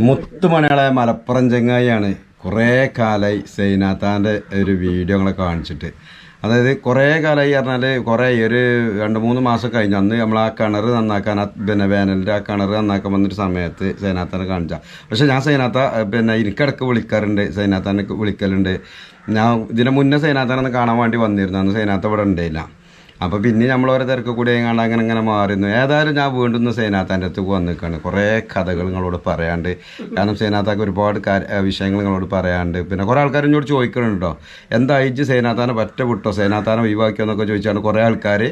മുത്തുമണികളെ മലപ്പുറം ചെങ്ങായിയാണ് കുറേ കാലമായി സൈനാത്താന്റെ ഒരു വീഡിയോ ഞങ്ങളെ കാണിച്ചിട്ട്. അതായത് കുറേ കാലമായി പറഞ്ഞാൽ കുറേ ഒരു രണ്ട് മൂന്ന് മാസം കഴിഞ്ഞ് അന്ന് നമ്മൾ ആ കിണർ നന്നാക്കാൻ പിന്നെ വേനലിന്റെ ആ കിണർ നന്നാക്കാൻ വന്നൊരു സമയത്ത് സൈനാത്താനെ കാണിച്ച. പക്ഷെ ഞാൻ സൈനാത്ത പിന്നെ എനിക്കിടക്ക് വിളിക്കാറുണ്ട് സൈനാത്താനെ വിളിക്കലുണ്ട്. ഞാൻ ഇതിന് മുന്നേ സൈനാത്താനെ കാണാൻ വേണ്ടി വന്നിരുന്നു. അന്ന് സൈനാത്ത ഇവിടെ ഉണ്ടായില്ല. അപ്പോൾ പിന്നെ നമ്മൾ ഓരോ തിരക്ക് കൂടി എങ്ങാണ്ട് അങ്ങനെ അങ്ങനെ മാറുന്നു. ഏതായാലും ഞാൻ വീണ്ടും ഒന്ന് സേനാത്താന്റെ അടുത്തേക്ക് വന്നിക്കാണ്. കുറേ കഥകൾ നിങ്ങളോട് പറയാണ്ട്. കാരണം സേനാത്താക്ക് ഒരുപാട് വിഷയങ്ങൾ നിങ്ങളോട് പറയാണ്ട്. പിന്നെ കുറേ ആൾക്കാർ എന്നോട് ചോദിക്കണുണ്ടോ എന്താ ഇജ്ജ് സേനാത്താനെ പറ്റ വിട്ടോ? സേനാത്താനെ ഒഴിവാക്കിയോ എന്നൊക്കെ ചോദിച്ചാണ് കുറേ ആൾക്കാർ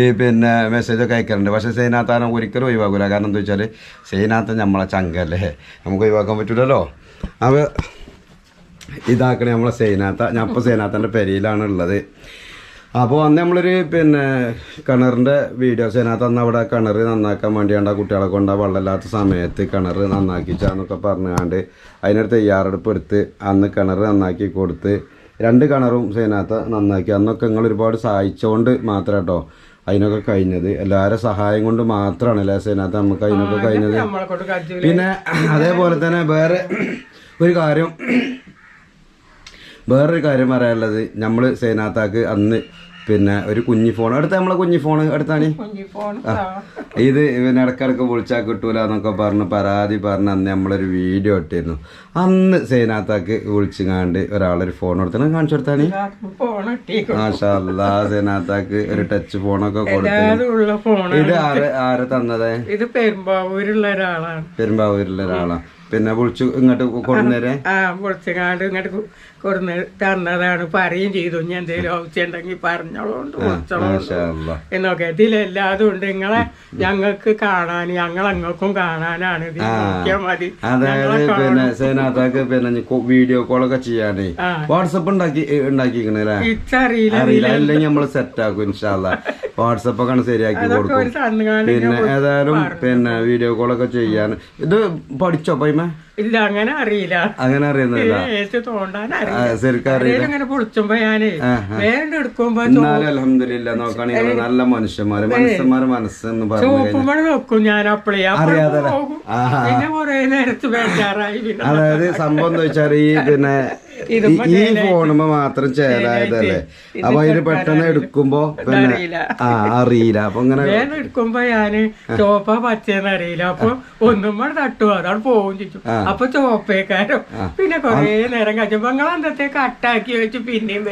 ഈ പിന്നെ മെസ്സേജൊക്കെ അയക്കാറുണ്ട് പക്ഷേ സേനാത്താനെ ഒരിക്കലും ഒഴിവാക്കില്ല കാരണം എന്താ വെച്ചാൽ സേനാത്തൻ നമ്മളെ ചങ്കല്ലേ. നമുക്ക് ഒഴിവാക്കാൻ പറ്റില്ലല്ലോ അപ്പോൾ ഇതാക്കണേ നമ്മളെ സേനാത്ത. ഞാൻ ഇപ്പോൾ സേനാത്തന്റെ പെരയിലാണ് ഉള്ളത് അപ്പോൾ അന്ന് നമ്മളൊരു പിന്നെ കിണറിന്റെ വീഡിയോസ് അതിനകത്ത് അന്ന് അവിടെ കിണർ നന്നാക്കാൻ വേണ്ടിയാണ്ട് ആ കുട്ടികളെ കൊണ്ട് വെള്ളമില്ലാത്ത സമയത്ത് കിണർ നന്നാക്കിച്ചാന്നൊക്കെ പറഞ്ഞുകൊണ്ട് അതിനൊരു തയ്യാറെടുപ്പ് എടുത്ത് അന്ന് കിണർ നന്നാക്കി കൊടുത്ത് രണ്ട് കിണറും സേനാത്ത നന്നാക്കി. അന്നൊക്കെ നിങ്ങൾ ഒരുപാട് സഹായിച്ചുകൊണ്ട് മാത്രം കേട്ടോ അതിനൊക്കെ കഴിഞ്ഞത്. എല്ലാവരുടെ സഹായം കൊണ്ട് മാത്രമാണ് അല്ലേ സേനാത്ത നമുക്ക് അതിനൊക്കെ കഴിഞ്ഞത്. പിന്നെ അതേപോലെ തന്നെ വേറെ ഒരു കാര്യം. വേറൊരു കാര്യം പറയാനുള്ളത് നമ്മൾ സേനാത്താക്ക് അന്ന് പിന്നെ ഒരു കുഞ്ഞി ഫോൺ അടുത്ത നമ്മളെ കുഞ്ഞി ഫോൺ അടുത്താണ് ഇത് പിന്നെ ഇടക്കിടക്ക് വിളിച്ചാൽ കിട്ടൂല എന്നൊക്കെ പറഞ്ഞ് പരാതി പറഞ്ഞ് അന്ന് നമ്മളൊരു വീഡിയോ ഇട്ടിരുന്നു. അന്ന് സേനാത്താക്ക് വിളിച്ചു കാണ്ട് ഒരാളൊരു ഫോൺ എടുത്തു കാണിച്ചു കൊടുത്താണ്? മാഷാല്ലാ സേനാത്താക്ക് ഒരു ടച്ച് ഫോണൊക്കെ കൊടുത്തു ഇത് ആര് ആര് തന്നത്? ഇത് പെരുമ്പാവൂരുള്ള ഒരാളാണ്. പെരുമ്പാവൂരുള്ള ഒരാളാണ് പിന്നെ വിളിച്ചു ഇങ്ങോട്ട് പൊളിച്ചങ്ങാണ്ട് ഇങ്ങോട്ട് കൊടുന്ന് തന്നതാണ് പറയും ചെയ്തു. ഞാൻ എന്തെങ്കിലും ആവശ്യം ഉണ്ടെങ്കിൽ പറഞ്ഞോളോണ്ട് എന്നൊക്കെ. ഇതിലെല്ലാതും ഉണ്ട്. നിങ്ങളെ ഞങ്ങൾക്ക് കാണാൻ ഞങ്ങൾ അങ്ങൾക്കും കാണാനാണ്. ഇത് നോക്കിയാൽ മതി. അതായത് പിന്നെ സേനാത്താക്ക് പിന്നെ വീഡിയോ കോളൊക്കെ ചെയ്യാനേ. വാട്സപ്പ് ഉണ്ടാക്കി ഉണ്ടാക്കിക്കണല്ലേ ഇച്ചറിയില്ല അറിയില്ല. അല്ലെങ്കിൽ നമ്മൾ സെറ്റ് ആക്കും ഇൻഷാല്ല. വാട്സപ്പ് ഒക്കെ ശരിയാക്കി കൊടുക്കും. പിന്നെ ഏതായാലും പിന്നെ വീഡിയോ കോളൊക്കെ ചെയ്യാൻ. ഇത് പഠിച്ചോ പൈമ? ഇല്ല അങ്ങനെ അറിയില്ല. അങ്ങനെ അറിയുന്നില്ല ഏറ്റ് തോണ്ടാൻ ആ, അറിയില്ല. ശരിക്കും അറിയില്ല. അങ്ങനെ പൊളിച്ചുമ്പോ ഞാനേ വേണ്ട എടുക്കുമ്പോ അലഹമില്ല നോക്കുകയാണെങ്കിൽ നല്ല മനുഷ്യന്മാര് മനുഷ്യന്മാരെ മനസ്സെന്ന് പറഞ്ഞു നോക്കും ഞാൻ അപ്പളേ. അറിയാതെ പോകും. പിന്നെ കൊറേ നേരത്ത് ബേജാറായി പിന്നെ. അതായത് സംഭവം എന്താ വെച്ചാൽ ഈ പിന്നെ ഈ- ഫോണുമ്പോ മാത്രം ചേരായതല്ലേ അപ്പൊ അതിന് പെട്ടെന്ന് എടുക്കുമ്പോ പിന്നെ ആ അറിയില്ല. അപ്പൊ ഇങ്ങനെ എടുക്കുമ്പോ ഞാൻ ചോപ്പ പച്ചയെന്ന് അറിയില്ല. അപ്പൊ ഒന്നും കൂടെ തട്ടു. അതാണ് പോകും ചോദിച്ചു അപ്പൊ ചോപ്പേക്കാരോ. പിന്നെ കൊറേ നേരം കഴിച്ചപ്പോ നിങ്ങൾ അന്നത്തെ കട്ടാക്കി വെച്ച് പിന്നെയും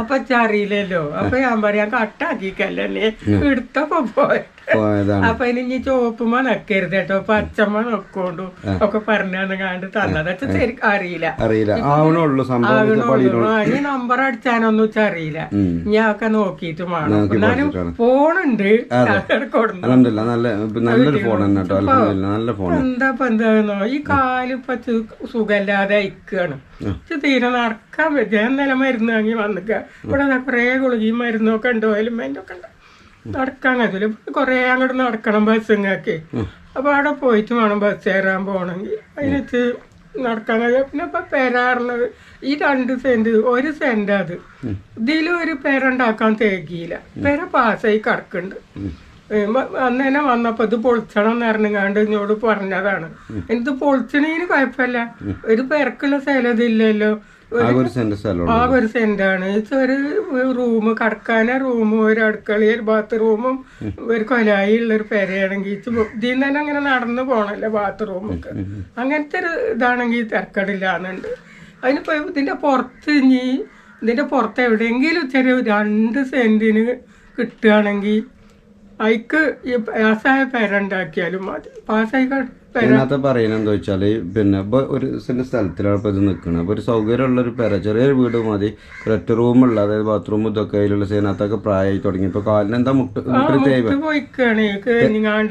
അപ്പൊ അറിയില്ലല്ലോ. അപ്പൊ ഞാൻ പറയാം കട്ടാക്കിക്കല്ലേ എടുത്തപ്പോ പോയ. പോയതാണ്. അപ്പൊ ഇനി ചോപ്പുമ്മ നക്കരുത് കേട്ടോ. പച്ചമ്മ നോക്കോണ്ടു ഒക്കെ പറഞ്ഞു കാണ്ട് തന്നത്. ശരിക്കും അറിയില്ല. അറിയില്ല. ആവണുള്ളൂ ഈ നമ്പർ അടിച്ചാനൊന്നും വെച്ചാൽ അറിയില്ല. ഞാൻ ഒക്കെ നോക്കിയിട്ട് വേണം. എന്നാലും. ഫോണുണ്ട്. നല്ല നല്ലൊരു ഫോൺ തന്നെ കേട്ടോ. നല്ല ഫോൺ എന്താ എന്താന്നോ ഈ കാലിപ്പ സുഖമില്ലാതെ അയക്കാണ് തീരെ നടക്കാൻ പറ്റും ഞാൻ നില മരുന്ന് വാങ്ങി വന്നിക്ക. ഇവിടെ കുറെ ഗുളികയും മരുന്നൊക്കെ ഉണ്ട് ഓയിൽമെന്റ് ഒക്കെ ഉണ്ട്. നടക്കാൻ കഴിയില്ല കൊറേ അങ്ങോട്ട് നടക്കണം ബസ് ബസ്സിങ്ങക്ക് അപ്പൊ അവിടെ പോയിട്ട് വേണം ബസ് കയറാൻ പോകണമെങ്കിൽ അതിനകത്ത് നടക്കാൻ കഴിയും. പിന്നെ ഇപ്പൊ പെരാറുള്ളത് ഈ രണ്ട് സെന്റ് ഒരു സെന്റ് അത്. ഇതിലും ഒരു പെരുണ്ടാക്കാൻ തേക്കിയില്ല പെര പാസ്സായി കിടക്കുന്നുണ്ട് അന്ന് തന്നെ വന്നപ്പോ ഇത് പൊളിച്ചണം എന്ന് പറഞ്ഞാണ്ട് ഇങ്ങോട്ട് പറഞ്ഞതാണ്. ഇത് പൊളിച്ചണേന് കുഴപ്പമില്ല. ഒരു പെരക്കുള്ള സ്ഥലം ഇതില്ലല്ലോ. ആ ഒരു സെന്റാണ് ഒരു റൂം കടക്കാന റൂമും ഒരു അടുക്കളയിൽ ഒരു ബാത്റൂമും ഒരു കൊലായി ഉള്ള ഒരു പെരയാണെങ്കിൽ ഇതിൽ തന്നെ അങ്ങനെ നടന്നു പോണല്ലോ ബാത്റൂമൊക്കെ അങ്ങനത്തെ ഒരു ഇതാണെങ്കിൽ തിരക്കടില്ലാന്നുണ്ട്. അതിനിപ്പോ ഇതിന്റെ പുറത്ത് ഇനി ഇതിന്റെ പുറത്ത് എവിടെയെങ്കിലും ചെറിയ രണ്ട് സെന്റിന് കിട്ടുകയാണെങ്കിൽ അയക്ക് ഈ പാസ്സായ പെരണ്ടാക്കിയാലും മതി. പാസ്സായി ഇതിനകത്ത് പറയുന്നത് എന്താ വെച്ചാൽ പിന്നെ ഇപ്പൊ ഒരു സ്ഥലത്തിലാണ് ഇപ്പൊ ഇത് നിൽക്കുന്നത് അപ്പൊ ഒരു സൗകര്യമുള്ള ഒരു പെര ചെറിയൊരു വീട് മതി. ഒരൊറ്റ റൂമുള്ള അതായത് ബാത്റൂം ഇതൊക്കെ അതിലുള്ള സേനകത്തൊക്കെ പ്രായമായി തുടങ്ങി. ഇപ്പൊ കാലിന് എന്താ മുട്ട് മുട്ടിന്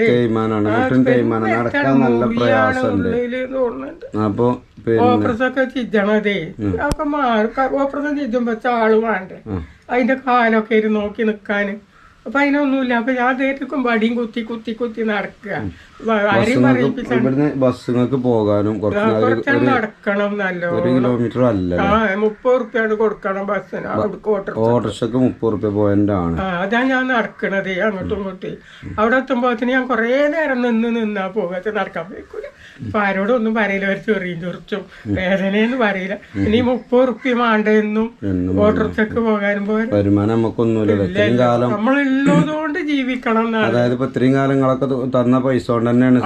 തേയ്മാനാണ് മുട്ടിന് തേയ്മാനാണ് നടക്കാൻ നല്ല പ്രയാസമുണ്ട്. അപ്പൊ ഒക്കെ മാറി ചിജുമ്പോ ആൾ വേണ്ടേ? അതിന്റെ കാലൊക്കെ ഇരുന്ന് നോക്കി നിക്കാന്. അപ്പൊ അതിനൊന്നുമില്ല. അപ്പൊ ഞാൻ ധരിക്കും വടിയും കുത്തി കുത്തി കുത്തി നടക്കുക. ഇവിടുന്ന് ബസ്സുകൾക്ക് പോകാനും കുറച്ച് ഒരു നടക്കണം നല്ലോ. ഒരു കിലോമീറ്റർ അല്ല മുപ്പത് റുപ്യാണ് കൊടുക്കണം ബസ്സിന്. ഓട്ടോറിക്ഷക്ക് മുപ്പത് റുപ്യ പോയിന്റ് ആണ് അതാ ഞാൻ നടക്കണത് അങ്ങോട്ടും ഇങ്ങോട്ടും. അവിടെ എത്തുമ്പോഴത്തേന് ഞാൻ കുറേ നേരം നിന്ന് നിന്നാ പോകാത്ത നടക്കാൻ പോയിക്കൂല. അപ്പൊ ആരോടൊന്നും പറയില്ല ഒരു ചെറിയ ചൊറിച്ചും. വേദനയെന്ന് പറയില്ല. ഇനി മുപ്പത് റുപ്യ മാണ്ടെന്നും എന്നും ഓട്ടോറിക്ഷക്ക് പോകാനും പോരാ വരുമാനം നമുക്കൊന്നുമില്ല. നമ്മളുള്ളതുകൊണ്ട് ജീവിക്കണം അതായത് ഇപ്പൊ ഇത്രയും കാലങ്ങളൊക്കെ തന്ന പൈസ കൊണ്ട് തന്നെയാണ്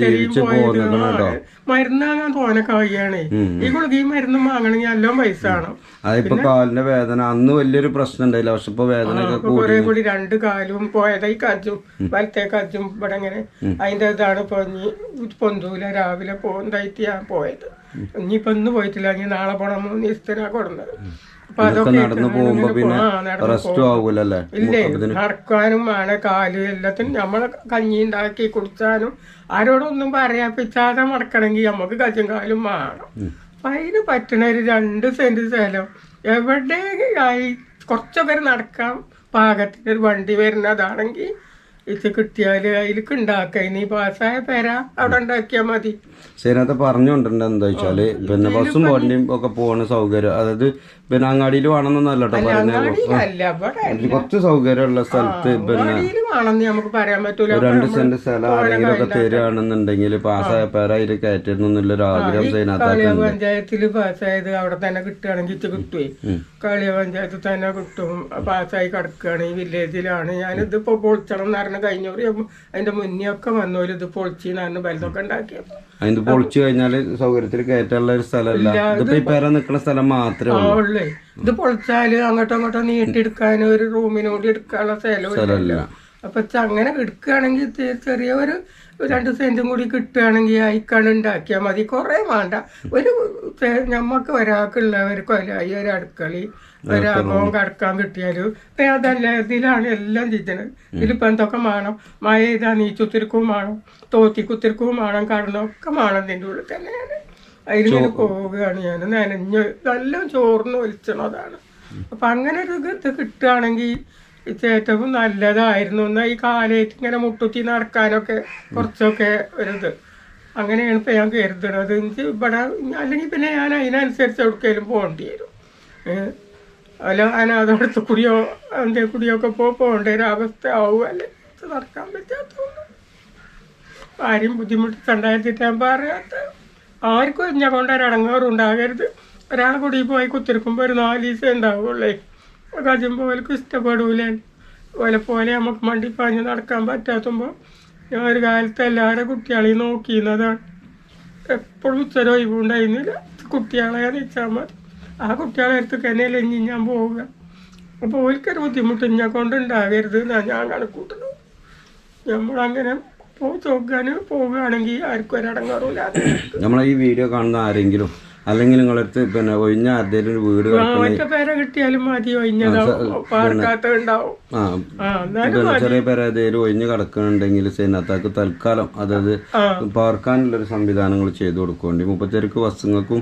ജീവിച്ചു പോകുന്നത് കേട്ടോ. മരുന്ന് വാങ്ങാൻ തോനെ കഴിയാണേ ഈ ഗുളിക ഈ മരുന്ന് വാങ്ങണമെങ്കിൽ എല്ലാം പൈസ ആണോ അതിപ്പോ കാലിന്റെ വേദന അന്ന് വലിയൊരു പ്രശ്നം ഉണ്ടായില്ല. പക്ഷെ ഇപ്പൊ വേദന ഇപ്പൊ കുറെ കൂടി രണ്ട് കാലും പോയതായി കജ്ജും വലത്തെ കജ്ജും ഇവിടെ ഇങ്ങനെ അതിന്റെ ഇതാണ് പൊഞ്ഞി പൊന്തൂല. രാവിലെ പോകുന്നതായിട്ട് ഞാൻ പോയത്? ഇനിയിപ്പൊ ഇന്ന് പോയിട്ടില്ല. ഇനി നാളെ പോണം മൂന്ന് ദിവസത്തിനാ കൊടുന്നത്. ഇതൊക്കെ നടന്നു പോകുമ്പോ പിന്നെ റെസ്റ്റ് ആവൂലല്ലേ? ഇല്ലേ? നടക്കാനും ആണ് കാൽ എല്ലാത്തിനും നമ്മളെ കഞ്ഞി ഉണ്ടാക്കി കുടിച്ചാലും ആരോടൊന്നും പറയാപ്പിച്ചാതെ മടക്കണമെങ്കിൽ നമുക്ക് കച്ചും കാലും വേണം. അപ്പൊ അതിന് പറ്റണ ഒരു രണ്ട് സെന്റ് സ്ഥലം എവിടെ ആയി കുറച്ചൊക്കെ നടക്കാം പാകത്തിന് ഒരു വണ്ടി വരുന്നതാണെങ്കിൽ ഇത് കിട്ടിയാൽ അതിലേക്ക് ഉണ്ടാക്കി. ഇനി പാസ്സായ പേര അവിടെ ഉണ്ടാക്കിയാൽ മതി. സൈനത്തെ പറഞ്ഞുകൊണ്ടിട്ടുണ്ട് എന്താ വെച്ചാൽ പിന്നെ ബസ്സും വണ്ടിയും ഒക്കെ പോണ സൗകര്യം. അതായത് പിന്നെ അങ്ങാടിയിൽ വേണമെന്നൊന്നല്ല കേട്ടോ കുറച്ച് സൗകര്യമുള്ള സ്ഥലത്ത് പിന്നെ രണ്ട് സെന്റ് സ്ഥലം ആരെങ്കിലും ഒക്കെ തരികയാണെന്നുണ്ടെങ്കിൽ പാസ്സായ പേര അതിൽ കയറ്റരുന്നുള്ള ഒരു ആഗ്രഹം പഞ്ചായത്തിൽ പാസ്സായത് അവിടെ തന്നെ കിട്ടുകയാണെങ്കിൽ കിട്ടുവേ. കളിയ പഞ്ചായത്തിൽ തന്നെ കിട്ടും. പാസ്സായി കിടക്കുകയാണ് ഈ വില്ലേജിലാണ് ഞാനിതിപ്പോ പൊളിച്ചണം എന്ന് പറഞ്ഞ കഴിഞ്ഞ കഴിഞ്ഞവര് അതിന്റെ മുന്നേ ഒക്കെ ഇത് പൊളിച്ച് ഞാൻ ബലതൊക്കെ ഉണ്ടാക്കിയത്. അതിന് പൊളിച്ചു കഴിഞ്ഞാൽ സൗകര്യത്തിൽ കയറ്റാനുള്ള ഒരു സ്ഥലമല്ല. ഇതിപ്പോ നിൽക്കുന്ന സ്ഥലം മാത്രമേ ഉള്ളൂ. ഇത് പൊളിച്ചാൽ അങ്ങോട്ടും നീട്ടി നീട്ടിയെടുക്കാൻ ഒരു റൂമിനോട് എടുക്കാനുള്ള സ്ഥലമില്ല. അപ്പൊ ച- അങ്ങനെ എടുക്കുകയാണെങ്കിൽ ചെ- ചെറിയ ഒരു രണ്ട് സെന്റും കൂടി കിട്ടുകയാണെങ്കിൽ അയക്കാണ് ഉണ്ടാക്കിയാൽ മതി. കുറേ വേണ്ട. ഒരു നമ്മക്ക് ഒരാൾക്കുള്ളവർക്കും ഈ ഒരു അടുക്കളി ഒരാഗവും കടക്കാൻ കിട്ടിയാലും ഇപ്പൊ അതല്ല ഇതിലാണ് എല്ലാം ചെയ്തത്. ഇതിലിപ്പോ എന്തൊക്കെ വേണം? മഴ ചെയ്താൽ നീച്ചുത്തിരിക്കും വേണം. തോത്തി കുത്തിരിക്കും വേണം. കടന്നൊക്കെ വേണം ഇതിന്റെ ഉള്ളിൽ തന്നെയാണ് അതിലിങ്ങനെ പോവുകയാണ് ഞാൻ നനഞ്ഞ് നല്ല ചോർന്ന് ഒലിച്ചണതാണ്. അപ്പൊ അങ്ങനെ ഒരു ഇത് കിട്ടുകയാണെങ്കിൽ ഏറ്റവും നല്ലതായിരുന്നു. എന്നാൽ ഈ കാലത്ത് ഇങ്ങനെ മുട്ടുത്തി നടക്കാനൊക്കെ കുറച്ചൊക്കെ ഒരിത്. അങ്ങനെയാണ് ഇപ്പൊ ഞാൻ കരുതണത്. ഇവിടെ അല്ലെങ്കിൽ പിന്നെ ഞാൻ അതിനനുസരിച്ച് എവിടേക്കെങ്കിലും പോകേണ്ടി വരും. അല്ല അനാഥടുത്ത് കുടിയോ അതിന്റെ കുടിയൊക്കെ ഒക്കെ പോ പോകേണ്ട ഒരു അവസ്ഥ ആവും. അല്ലെങ്കിൽ നടക്കാൻ പറ്റാത്തതുകൊണ്ട്. ആരെയും ബുദ്ധിമുട്ടിട്ടുണ്ടായിരുന്നിട്ട് ഞാൻ പറയാത്ത ആർക്കും എന്നെ കൊണ്ട് ഒരടങ്ങാറുണ്ടാകരുത് ഒരാൾ കൂടി പോയി കുത്തിരിക്കുമ്പോൾ ഒരു നാല് ദിവസം ഉണ്ടാവുള്ളേ. കജുമ്പോൾ ഓലക്ക് ഇഷ്ടപ്പെടൂലേ. ഓലെ പോലെ നമുക്ക് മണ്ടി പാഞ്ഞ് നടക്കാൻ പറ്റാത്തുമ്പോൾ ഞാൻ ഒരു കാലത്ത് എല്ലാവരും കുട്ടികളെ നോക്കിയിരുന്നതാണ്. എപ്പോഴും ഉച്ചര ഒഴിവുണ്ടായിരുന്നില്ല. കുട്ടികളെ വെച്ചാൽ മതി. ആ കുട്ടികളെ അടുത്ത് തന്നെയല്ലേ ഇനി ഞാൻ പോവുക. അപ്പോൾ ഓൽക്കൊരു ബുദ്ധിമുട്ട് എന്നെ കൊണ്ട് ഉണ്ടാകരുത് എന്നാണ് ഞാൻ കണക്കൂട്ടുന്നത് നമ്മളങ്ങനെ പോ ചോക്കാൻ പോവുകയാണെങ്കിൽ ആർക്കും ഒരടങ്ങാറില്ല നമ്മളെ ഈ വീഡിയോ കാണുന്ന ആരെങ്കിലും അല്ലെങ്കിൽ നിങ്ങളടുത്ത് പിന്നെ ഒഴിഞ്ഞ ആരുടെയും ഒരു വീട് കിടക്കണ? ഒറ്റ പേരെ കിട്ടിയാലും മതി ഒഴിഞ്ഞതാവും ചെറിയ പേര് ഏതെങ്കിലും ഒഴിഞ്ഞ് കിടക്കണുണ്ടെങ്കിൽ സൈനത്താക്ക് തൽക്കാലം അതായത് പാർക്കാനുള്ള പാർക്കാനുള്ളൊരു സംവിധാനങ്ങൾ ചെയ്തു കൊടുക്കുന്നുണ്ട്. മുപ്പത്തിരക്ക് വസ്തുങ്ങൾക്കും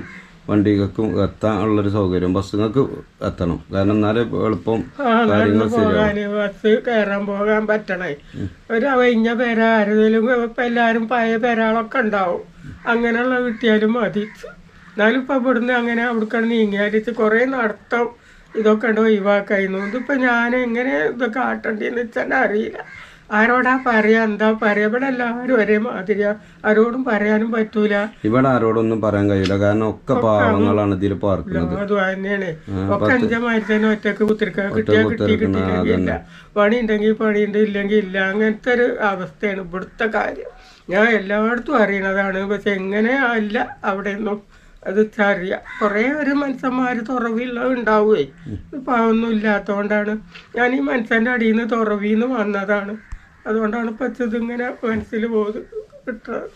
വണ്ടികൾക്കും എത്താൻ ഉള്ളൊരു സൗകര്യം ബസ്സുകൾക്ക് എത്തണം. കാരണം എന്നാലേ എളുപ്പം പോകാന് ബസ് കയറാൻ പോകാൻ പറ്റണേ. ഒരു കഴിഞ്ഞ ഇപ്പൊ എല്ലാരും പഴയ പേരാളൊക്കെ ഉണ്ടാവും. അങ്ങനെയുള്ള കിട്ടിയാലും മതി. എന്നാലും ഇപ്പൊ ഇവിടുന്ന് അങ്ങനെ അവിടേക്കാണ് നീങ്ങിയാലിച്ച് കുറേ നടത്തം ഇതൊക്കെ ഉണ്ട് ഒഴിവാക്കായിരുന്നു. ഇതിപ്പോൾ ഞാൻ എങ്ങനെ ഇതൊക്കെ ആട്ടണ്ടെന്ന് വെച്ചാൽ അറിയില്ല. ആരോടാ പറയാ? എന്താ പറയാ? ഇവിടെ എല്ലാവരും ഒരേ മാതിരിയാ. ആരോടും പറയാനും പറ്റൂല. ഇവിടെ ആരോടൊന്നും പറയാൻ കഴിയില്ല കാരണം ഒക്കെ പാവങ്ങളാണ് ഇതിൽ പാർക്കുന്നത്. അത് തന്നെയാണ്. ഒക്കെ അഞ്ചമാരി തന്നെ ഒറ്റയ്ക്ക് കുത്തിരിക്കാൻ കിട്ടിയാ കിട്ടി കിട്ടിയില്ല പണി ഉണ്ടെങ്കിൽ പണി ഉണ്ട് ഇല്ലെങ്കിൽ ഇല്ല. അങ്ങനത്തെ ഒരു അവസ്ഥയാണ് ഇവിടുത്തെ കാര്യം. ഞാൻ എല്ലായിടത്തും അറിയണതാണ്. പക്ഷെ എങ്ങനെ അല്ല അവിടെ ഒന്നും അത് ചറിയ കുറേ ഒരു മനുഷ്യന്മാർ തുറവില്ല ഉണ്ടാവുകയെ ഇപ്പം അതൊന്നും ഇല്ലാത്തതുകൊണ്ടാണ് ഞാൻ ഈ മനുഷ്യന്റെ അടിയിൽ നിന്ന് തുറവിൽ നിന്ന് വന്നതാണ്. അതുകൊണ്ടാണ് പച്ചത് ഇങ്ങനെ മനസ്സിൽ പോകുന്നത് കിട്ടുന്നത്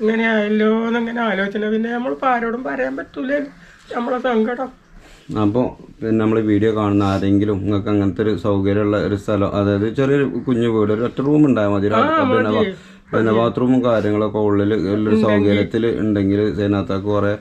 ഇങ്ങനെ ആയല്ലോ എന്നിങ്ങനെ ആലോചന പിന്നെ നമ്മൾ ആരോടും പറയാൻ പറ്റൂലേ. നമ്മളെ സങ്കടം. അപ്പോൾ പിന്നെ നമ്മൾ വീഡിയോ കാണുന്ന ആരെങ്കിലും നിങ്ങൾക്ക് അങ്ങനത്തെ ഒരു സൗകര്യമുള്ള ഒരു സ്ഥലം അതായത് ചെറിയൊരു കുഞ്ഞു വീട് ഒരു ഒറ്റ റൂം ഉണ്ടായാൽ മതി. പിന്നെ ബാത്റൂമും കാര്യങ്ങളൊക്കെ ഉള്ളിൽ ഒരു സൗകര്യത്തിൽ ഉണ്ടെങ്കിൽ ഇതിനകത്തൊക്കെ കുറേ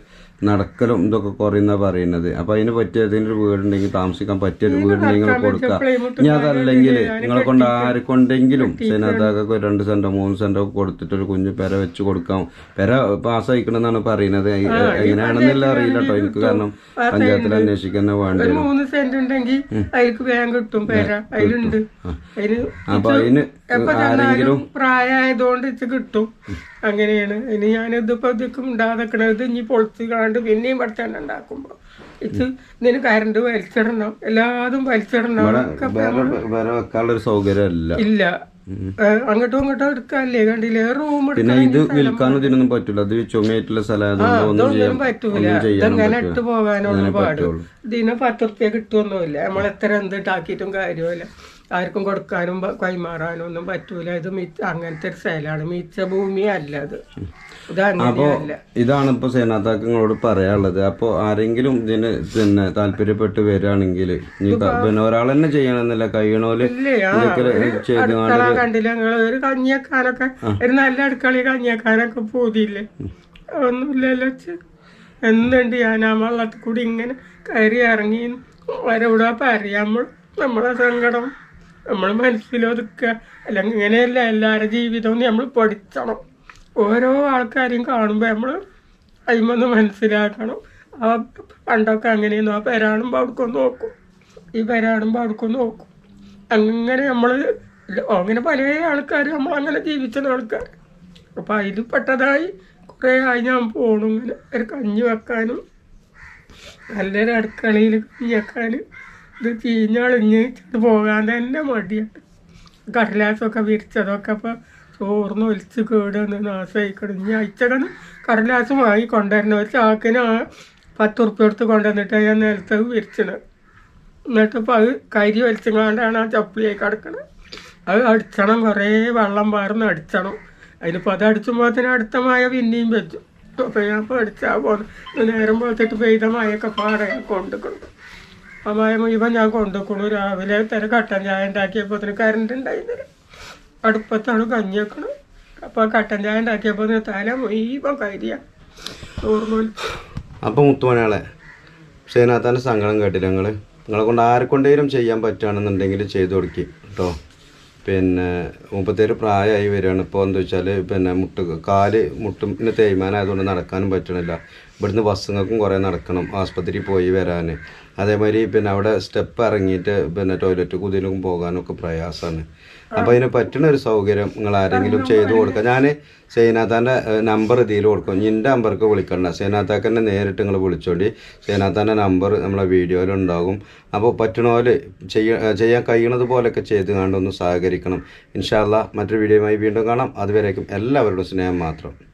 നടക്കലും ഇതൊക്കെ കുറയുന്ന പറയുന്നത്. അപ്പൊ അതിന് പറ്റിയ ഏതെങ്കിലും ഒരു വീടുണ്ടെങ്കിൽ താമസിക്കാൻ പറ്റിയ ഒരു വീടുണ്ടെങ്കിൽ നിങ്ങൾ കൊടുക്കുക. ഇനി അതല്ലെങ്കിൽ നിങ്ങളെ കൊണ്ട് ആർക്കൊണ്ടെങ്കിലും സേനാതാക്കൊക്കെ ഒരു രണ്ട് സെന്റോ മൂന്ന് സെന്റോ ഒക്കെ കൊടുത്തിട്ട് ഒരു കുഞ്ഞു പെര വെച്ച് കൊടുക്കാം. പെര പാസ്സായിക്കണമെന്നാണ് പറയുന്നത്. എങ്ങനെയാണെന്നില്ല അറിയില്ല കേട്ടോ എനിക്ക് കാരണം പഞ്ചായത്തിൽ അന്വേഷിക്കുന്ന വേണ്ടി മൂന്ന് സെന്റ് ഉണ്ടെങ്കിൽ അതിൽക്ക് വേഗം കിട്ടും പേര. അതിലുണ്ട്. അതിന് അപ്പൊ അതിന് എപ്പോ ചെന്നാലും പ്രായമായതുകൊണ്ട് ഇത് കിട്ടും. അങ്ങനെയാണ്. ഇനി ഞാനിതിപ്പോ ഇതൊക്കെ ഉണ്ടാക്കണത് ഇനി പൊളിച്ച് കാണ്ട് പിന്നെയും പഠിച്ചാണ്ട് ഉണ്ടാക്കുമ്പോ. ഇത് ഇതിന് കറണ്ട് വലിച്ചിടണം. എല്ലാതും വലിച്ചിടണം. വെക്കാനുള്ള സൗകര്യം ഇല്ല. അങ്ങോട്ടും ഇങ്ങോട്ടും എടുക്കാല്ലേ കണ്ടില്ലേ? റൂം പിന്നെ ഇത് വിൽക്കാനും ഇതിനൊന്നും പറ്റില്ല അത് ചുമയായിട്ടുള്ള സ്ഥലം പറ്റൂല. ഒന്നും ഇട്ട് പോകാനുള്ള പാട്. പറ്റുള്ളൂ. ഇതിന് പത്ത് റുപ്യ കിട്ടുമൊന്നുമില്ല നമ്മൾ എത്ര എന്ത് ഇട്ടാക്കിയിട്ടും കാര്യമില്ല ആർക്കും കൊടുക്കാനും കൈമാറാനും ഒന്നും പറ്റൂല. ഇത് മിച്ച അങ്ങനത്തെ ഒരു സ്ഥലമാണ് മിച്ച ഭൂമി അല്ല അത് അപ്പോ ഇതാണ് ഇപ്പൊ സേനാതാക്കങ്ങളോട് നിങ്ങളോട് പറയാനുള്ളത്. അപ്പോൾ ആരെങ്കിലും ഇതിന് പിന്നെ താല്പര്യപ്പെട്ട് വരികയാണെങ്കിൽ പിന്നെ ഒരാൾ തന്നെ ചെയ്യണമെന്നില്ല. കഴിയണോൽ കണ്ടില്ല ഞങ്ങൾ ഒരു കഞ്ഞിയക്കാനൊക്കെ ഒരു നല്ല അടുക്കളയിൽ കഞ്ഞിയക്കാനൊക്കെ പോതില്ലേ ഒന്നുമില്ലല്ലോ എന്തുണ്ട്? ഞാൻ ആ വള്ളത്തിൽ കൂടി ഇങ്ങനെ കയറി ഇറങ്ങി. വരവിടാ പറയാമ്പോൾ നമ്മളെ സങ്കടം. നമ്മൾ മനസ്സിലൊതുക്കുക. അല്ലെങ്കിൽ ഇങ്ങനെയല്ല എല്ലാവരുടെ ജീവിതവും നമ്മൾ പഠിച്ചണം. ഓരോ ആൾക്കാരെയും കാണുമ്പോൾ നമ്മൾ അതിമൊന്ന് മനസ്സിലാക്കണം. ആ പണ്ടൊക്കെ അങ്ങനെയൊന്നും ആ പെരാണുമ്പോൾ അവിടേക്കൊന്ന് നോക്കും. ഈ പെരാണുമ്പോൾ അവിടേക്കൊന്ന് നോക്കും. അങ്ങനെ നമ്മൾ അങ്ങനെ പല ആൾക്കാർ നമ്മളങ്ങനെ ജീവിച്ച ആൾക്കാർ അപ്പം അതിൽ പെട്ടതായി കുറേ ആയി ഞാൻ പോകണം ഇങ്ങനെ ഒരു കഞ്ഞി വെക്കാനും നല്ലൊരു അടുക്കളയിൽ കഞ്ഞി വെക്കാൻ ഇത് ചീഞ്ഞളിഞ്ഞ് പോകാൻ തന്നെ മടിയാണ് കടലാസൊക്കെ വിരിച്ചതൊക്കെ അപ്പോൾ ചോർന്ന് ഒലിച്ച് കേടുന്ന് നാശമായി കിടഞ്ഞ് അയച്ചകന്ന് കടലാസ് വാങ്ങി കൊണ്ടുവരണം. ഒരു ചാക്കിന് ആ പത്ത് ഉറുപ്പ്യ കൊടുത്ത് കൊണ്ടുവന്നിട്ട് ഞാൻ നിലത്ത് വിരിച്ചത്. എന്നിട്ട് ഇപ്പം അത് കരി വലിച്ചങ്ങാണ്ടാണ് ആ ചപ്പിയായി കിടക്കണത്. അത് അടിച്ചണം. കുറേ വെള്ളം പാർന്ന് അടിച്ചണം. അതിനിപ്പോൾ അത് അടിച്ചുമ്പോൾ തന്നെ അടുത്ത മഴ പിന്നെയും വെച്ചു. അപ്പോൾ ഞാൻ ഇപ്പോൾ അടിച്ചാൽ പോകുന്നു നേരം പോലത്തിട്ട് പെയ്ത മഴയൊക്കെ പാടെ ഞാൻ മഴ മുഴുവൻ ഞാൻ കൊണ്ടുക്കുന്നു രാവിലെ തന്നെ കട്ടൻ ചായ ഉണ്ടാക്കിയപ്പോൾ കറണ്ട് ഉണ്ടായിരുന്നില്ല. അടുപ്പത്താണ് കഞ്ഞി വെക്കണം അപ്പോൾ കട്ടൻ ചായ ഉണ്ടാക്കിയപ്പോൾ തല മുഴുവൻ കരിയ. ചോർന്നു മുത്തുമനാളെ പക്ഷേ അതിനകത്താന്റെ സങ്കടം കേട്ടില്ല ഞങ്ങൾ നിങ്ങളെ കൊണ്ട് ആരെക്കൊണ്ടേലും ചെയ്യാൻ പറ്റുകയാണെന്നുണ്ടെങ്കിൽ ചെയ്തു കൊടുക്കി കേട്ടോ. പിന്നെ മുപ്പത്തേര് പ്രായമായി വരികയാണ്. ഇപ്പോൾ എന്താ വെച്ചാൽ പിന്നെ മുട്ട് കാൽ മുട്ടിന് തേയ്മാനായതുകൊണ്ട് നടക്കാനും പറ്റണില്ല. ഇവിടുന്ന് ബസ്സുകൾക്കും കുറേ നടക്കണം. ആസ്പത്രിയിൽ പോയി വരാൻ അതേമാതിരി പിന്നെ അവിടെ സ്റ്റെപ്പ് ഇറങ്ങിയിട്ട് പിന്നെ ടോയ്ലറ്റ് കുതിലും പോകാനൊക്കെ പ്രയാസമാണ് അപ്പോൾ അതിന് പറ്റുന്ന ഒരു സൗകര്യം നിങ്ങൾ ആരെങ്കിലും ചെയ്തു കൊടുക്കുക ഞാൻ സേനാഥാന്റെ നമ്പർ ഇതിൽ കൊടുക്കും. നിന്റെ നമ്പർക്ക് വിളിക്കണ്ട. സേനാത്താക്കന്നെ നേരിട്ട് നിങ്ങൾ വിളിച്ചോണ്ടി. സേനാത്താന്റെ നമ്പർ നമ്മളെ വീഡിയോയിൽ ഉണ്ടാകും. അപ്പോൾ പറ്റണ പോലെ ചെയ്യ ചെയ്യാൻ കഴിയണത് പോലെയൊക്കെ ചെയ്ത് കണ്ടൊന്ന് സഹകരിക്കണം. ഇൻഷാല്ല മറ്റൊരു വീഡിയോയുമായി വീണ്ടും കാണാം. അതുവരേക്കും എല്ലാവരുടെ സ്നേഹം മാത്രം.